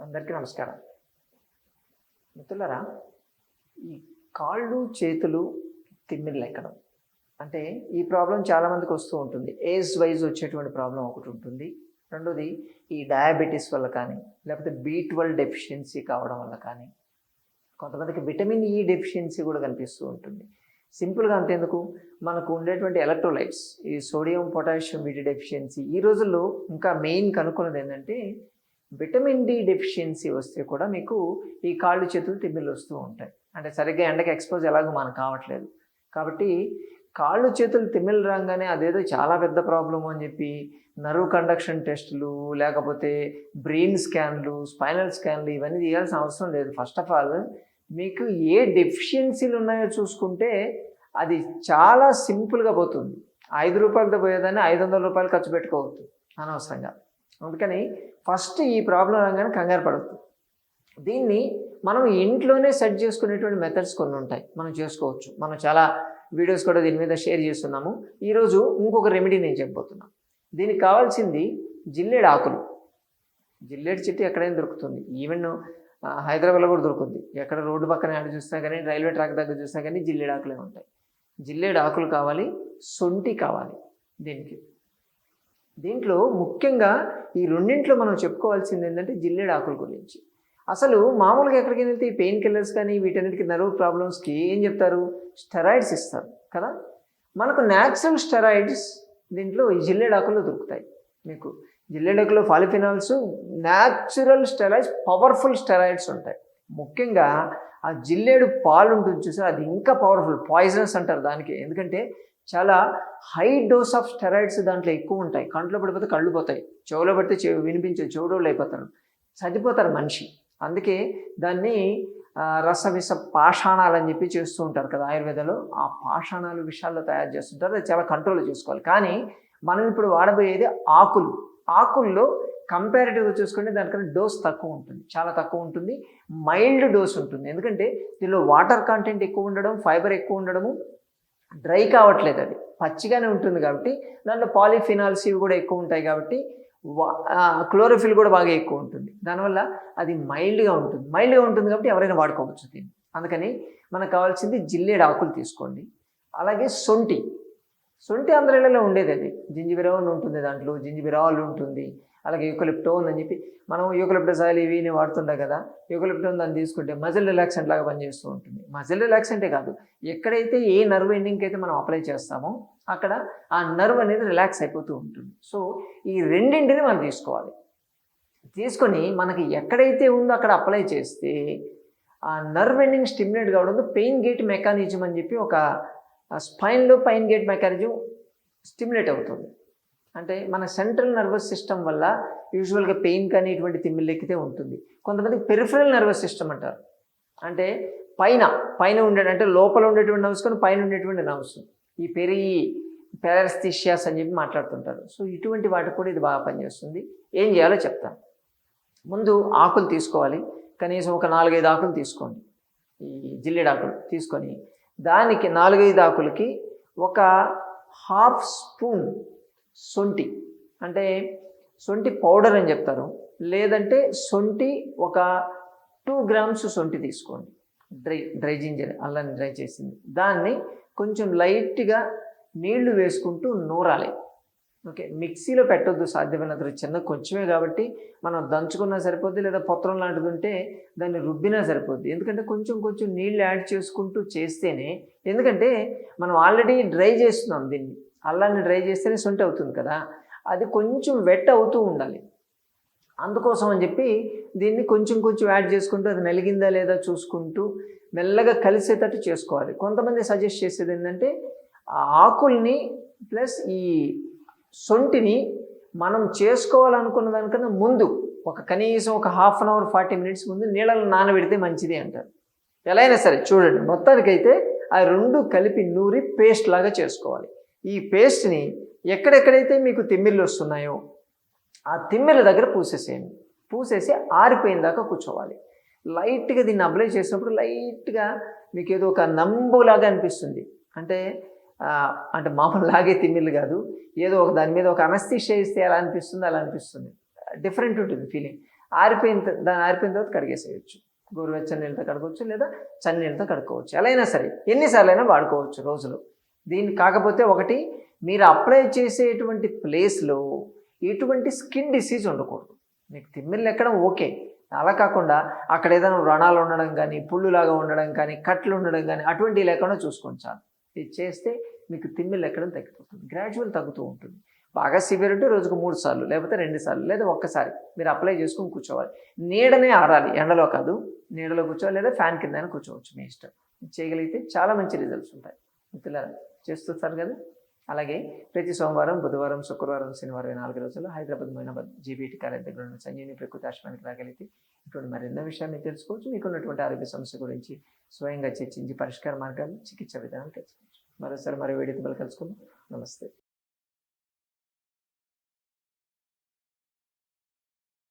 అందరికీ నమస్కారం. మిత్రులరా ఈ కాళ్ళు చేతులు తిమ్మిళ్ళు ఎక్కడం అంటే ఈ ప్రాబ్లం చాలామందికి వస్తూ ఉంటుంది. ఏజ్ వైజ్ వచ్చేటువంటి ప్రాబ్లం ఒకటి ఉంటుంది. రెండోది ఈ డయాబెటీస్ వల్ల కానీ లేకపోతే బీ ట్వెల్వ్ డెఫిషియన్సీ కావడం వల్ల కానీ కొంతమందికి విటమిన్ ఈ డెఫిషియన్సీ కూడా కనిపిస్తూ ఉంటుంది. సింపుల్గా అంతేందుకు మనకు ఉండేటువంటి ఎలక్ట్రోలైట్స్ ఈ సోడియం పొటాషియం వీటి డెఫిషియన్సీ ఈ రోజుల్లో ఇంకా మెయిన్ కనుక్కున్నది ఏంటంటే విటమిన్ డి డెఫిషియన్సీ వస్తే కూడా మీకు ఈ కాళ్ళు చేతులు తిమ్మిళ్ళు వస్తూ ఉంటాయి. అంటే సరిగ్గా ఎండకి ఎక్స్పోజ్ ఎలాగో మనకు కావట్లేదు. కాబట్టి కాళ్ళు చేతులు తిమ్మిళ్ళు రాగానే అదేదో చాలా పెద్ద ప్రాబ్లం అని చెప్పి నర్వ్ కండక్షన్ టెస్టులు లేకపోతే బ్రెయిన్ స్కాన్లు స్పైనల్ స్కాన్లు ఇవన్నీ తీయాల్సిన అవసరం లేదు. ఫస్ట్ ఆఫ్ ఆల్ మీకు ఏ డెఫిషియన్సీలు ఉన్నాయో చూసుకుంటే అది చాలా సింపుల్గా పోతుంది. ఐదు రూపాయలతో పోయేదాన్ని ఐదు వందల రూపాయలు ఖర్చు పెట్టుకోవద్దు అనవసరంగా. అందుకని ఫస్ట్ ఈ ప్రాబ్లం రాగానే కంగారు పడద్దు. దీన్ని మనం ఇంట్లోనే సెట్ చేసుకునేటువంటి మెథడ్స్ కొన్ని ఉంటాయి. మనం చేసుకోవచ్చు. మనం చాలా వీడియోస్ కూడా దీని మీద షేర్ చేస్తున్నాము. ఈరోజు ఇంకొక రెమెడీ నేను చెప్పబోతున్నాను దీనికి కావాల్సింది జిల్లేడు ఆకులు. జిల్లేడు చెట్టు ఎక్కడైనా దొరుకుతుంది. ఈవెన్ హైదరాబాద్లో కూడా దొరుకుతుంది. ఎక్కడ రోడ్డు పక్కన ఆడ చూసినా కానీ రైల్వే ట్రాక్ దగ్గర చూసినా కానీ జిల్లేడు ఆకులే ఉంటాయి. జిల్లేడు ఆకులు కావాలి సొంటి కావాలి దీనికి. దీంట్లో ముఖ్యంగా ఈ రెండింట్లో మనం చెప్పుకోవాల్సింది ఏంటంటే జిల్లేడు ఆకుల గురించి. అసలు మామూలుగా ఎక్కడికి వెళ్తే ఈ పెయిన్ కిల్లర్స్ కానీ వీటన్నిటికి నర్వ్ ప్రాబ్లమ్స్కి ఏం చెప్తారు? స్టెరాయిడ్స్ ఇస్తారు కదా? మనకు న్యాచురల్ స్టెరాయిడ్స్ దీంట్లో ఈ జిల్లేడాకుల్లో దొరుకుతాయి మీకు. జిల్లేడాకులో polyphenols natural steroids powerful steroids ఉంటాయి. ముఖ్యంగా ఆ జిల్లేడు పాలు ఉంటుంది చూసారు? అది ఇంకా పవర్ఫుల్ పాయిజనస్ అంటారు దానికి. ఎందుకంటే చాలా హై డోస్ ఆఫ్ స్టెరాయిడ్స్ దాంట్లో ఎక్కువ ఉంటాయి. కంట్లో పడిపోతే కళ్ళు పోతాయి. చెవులో పడితే చెవి వినిపించే చెవుడోళ్ళు అయిపోతారు చనిపోతారు మనిషి. అందుకే దాన్ని రసవిష పాషాణాలు అని చెప్పి చేస్తూ ఉంటారు కదా ఆయుర్వేదంలో. ఆ పాషాణాలు విషయాల్లో తయారు చేస్తుంటారు. అది చాలా కంట్రోల్ చేసుకోవాలి. కానీ మనం ఇప్పుడు వాడబోయేది ఆకులు. ఆకుల్లో కంపారిటివ్గా చూసుకుంటే దానికన్నా డోస్ తక్కువ ఉంటుంది. చాలా తక్కువ ఉంటుంది. మైల్డ్ డోస్ ఉంటుంది. ఎందుకంటే దీనిలో వాటర్ కంటెంట్ ఎక్కువ ఉండడం ఫైబర్ ఎక్కువ ఉండడము డ్రై కావట్లేదు అది. పచ్చిగానే ఉంటుంది కాబట్టి దాంట్లో పాలిఫినాల్స్ ఇవి కూడా ఎక్కువ ఉంటాయి కాబట్టి క్లోరోఫిల్ కూడా బాగా ఎక్కువ ఉంటుంది. దానివల్ల అది మైల్డ్గా ఉంటుంది. మైల్డ్గా ఉంటుంది కాబట్టి ఎవరైనా వాడుకోవచ్చు దీన్ని. అందుకని మనకు కావాల్సింది జిల్లేడు ఆకులు తీసుకోండి. అలాగే సొంటి. సొంటి అందరిలో ఉండేది అది జింజిబిరాల్ ఉంటుంది దాంట్లో జింజిబిరాల్ ఉంటుంది. అలాగే యూకలిప్టోన్ అని చెప్పి మనం యూకలిప్టస్ ఆయిల్ ఇవి వాడుతుండే వాడుతుంటాం కదా యూకలిప్టోన్ దాన్ని తీసుకుంటే మజిల్ రిలాక్సెంట్ లాగా పనిచేస్తూ ఉంటుంది. మజిల్ రిలాక్సెంటే కాదు ఎక్కడైతే ఏ నర్వ్ ఎండింగ్కి అయితే మనం అప్లై చేస్తామో అక్కడ ఆ నర్వ్ అనేది రిలాక్స్ అయిపోతూ ఉంటుంది. సో ఈ రెండింటిని మనం తీసుకోవాలి. తీసుకొని మనకి ఎక్కడైతే ఉందో అక్కడ అప్లై చేస్తే ఆ నర్వ్ ఎండింగ్ స్టిమ్యులేట్ కావడంతో పెయిన్ గేట్ మెకానిజం అని చెప్పి ఒక ఆ స్పైన్లో పైన్ గేట్ మెకానిజం స్టిమ్యులేట్ అవుతుంది. అంటే మన సెంట్రల్ నర్వస్ సిస్టమ్ వల్ల యూజువల్గా పెయిన్ కానీ ఇటువంటి తిమ్మిళ్ళు ఎక్కితే ఉంటుంది. కొంతమందికి పెరిఫరల్ నర్వస్ సిస్టమ్ అంటారు. అంటే పైన పైన ఉండే అంటే లోపల ఉండేటువంటి నర్వ్స్ కానీ పైన ఉండేటువంటి నర్వ్స్ ఈ పెరి పారాస్థిషియాస్ అని చెప్పి మాట్లాడుతుంటారు. సో ఇటువంటి వాటికి కూడా ఇది బాగా పనిచేస్తుంది. ఏం చేయాలో చెప్తాను. ముందు ఆకులు తీసుకోవాలి. కనీసం ఒక నాలుగైదు ఆకులు తీసుకోండి. ఈ జిల్లేడు ఆకులు తీసుకొని దానికి నాలుగైదు ఆకులకి ఒక హాఫ్ స్పూన్ సొంటి అంటే సొంటి పౌడర్ అని చెప్తారు. లేదంటే సొంటి ఒక టూ గ్రామ్స్ సొంటి తీసుకోండి. డ్రై డ్రై జింజర్ అల్లని డ్రై చేసింది. దాన్ని కొంచెం లైట్గా నీళ్ళు వేసుకుంటూ నూరాలి. ఓకే మిక్సీలో పెట్టొద్దు సాధ్యమైనంత చిన్న కొంచెమే కాబట్టి మనం దంచుకున్నా సరిపోద్ది లేదా పత్రం లాంటిది ఉంటే దాన్ని రుబ్బినా సరిపోద్ది. ఎందుకంటే కొంచెం కొంచెం నీళ్ళు యాడ్ చేసుకుంటూ చేస్తేనే ఎందుకంటే మనం ఆల్రెడీ డ్రై చేస్తున్నాం దీన్ని. అల్లాన్ని డ్రై చేస్తేనే సొంటి అవుతుంది కదా. అది కొంచెం వెట్ అవుతూ ఉండాలి. అందుకోసం అని చెప్పి దీన్ని కొంచెం కొంచెం యాడ్ చేసుకుంటూ అది నలిగిందా లేదా చూసుకుంటూ మెల్లగా కలిసేటట్టు చేసుకోవాలి. కొంతమంది సజెస్ట్ చేసేది ఏంటంటే ఆ ఆకుల్ని ప్లస్ ఈ సొంటిని మనం చేసుకోవాలనుకున్న దానికన్నా ముందు ఒక కనీసం ఒక half an hour forty minutes ముందు నీళ్ళలో నానబెడితే మంచిది అంటారు. ఎలా అయినా సరే చూడండి మొత్తానికైతే ఆ రెండు కలిపి నూరి పేస్ట్ లాగా చేసుకోవాలి. ఈ పేస్ట్ని ఎక్కడెక్కడైతే మీకు తిమ్మిర్లు వస్తున్నాయో ఆ తిమ్మిర్ల దగ్గర పూసేసేయండి. పూసేసి ఆరిపోయిన దాకా కూర్చోవాలి. లైట్గా దీన్ని అప్లై చేసినప్పుడు లైట్గా మీకు ఏదో ఒక నంబులాగా అనిపిస్తుంది. అంటే అంటే మామూలు లాగే తిమ్మిల్లు కాదు. ఏదో ఒక దాని మీద ఒక అనస్థిషియా ఇస్తే ఎలా అనిపిస్తుంది అలా అనిపిస్తుంది. డిఫరెంట్ ఉంటుంది ఫీలింగ్ ఆరిపోయిన దాన్ని ఆరిపోయిన తర్వాత కడిగేసేయచ్చు. గోరువెచ్చని నీళ్ళతో కడుకోవచ్చు లేదా చని నీళ్ళతో కడుక్కోవచ్చు. ఎలా అయినా సరే ఎన్నిసార్లు అయినా వాడుకోవచ్చు రోజులో. దీన్ని కాకపోతే ఒకటి మీరు అప్లై చేసేటువంటి ప్లేస్లో ఎటువంటి స్కిన్ డిసీజ్ ఉండకూడదు. మీకు తిమ్మిళ్ళు ఎక్కడం ఓకే. అలా కాకుండా అక్కడ ఏదైనా వ్రణాలు ఉండడం కానీ పుళ్ళులాగా ఉండడం కానీ కట్లు ఉండడం కానీ అటువంటివి లేకుండా చూసుకోండి చాలు. ఇది చేస్తే మీకు తిమ్మిళ్ళు ఎక్కడం తగ్గిపోతుంది. గ్రాడ్యువల్ తగ్గుతూ ఉంటుంది. బాగా సివియర్ ఉంటే రోజుకు మూడు సార్లు లేకపోతే రెండు సార్లు లేదా ఒక్కసారి. మీరు అప్లై చేసుకుని కూర్చోవాలి. నీడనే ఆరాలి ఎండలో కాదు. నీడలో కూర్చోవాలి లేదా ఫ్యాన్ కింద కూర్చోవచ్చు మీ ఇష్టం. చేయగలిగితే చాలా మంచి రిజల్ట్స్ ఉంటాయి. మిత్రులారా చేస్తుంటారు కదా? అలాగే ప్రతి సోమవారం బుధవారం శుక్రవారం శనివారం నాలుగు రోజుల్లో హైదరాబాద్ మైనాబాద్ జీబీటీ కాలేజ్ దగ్గర ఉన్న సంజీవిని ప్రకృతి ఆశ్రమానికి రాగలిగితే ఇటువంటి మరెన్నో విషయాన్ని తెలుసుకోవచ్చు. మీకున్నటువంటి ఆరోగ్య సమస్య గురించి స్వయంగా చర్చించి పరిష్కార మార్గాలు చికిత్స విధానాలు తెలుసుకోవచ్చు మరోసారి మరో వీడియోతో కలుసుకుందాం. నమస్తే.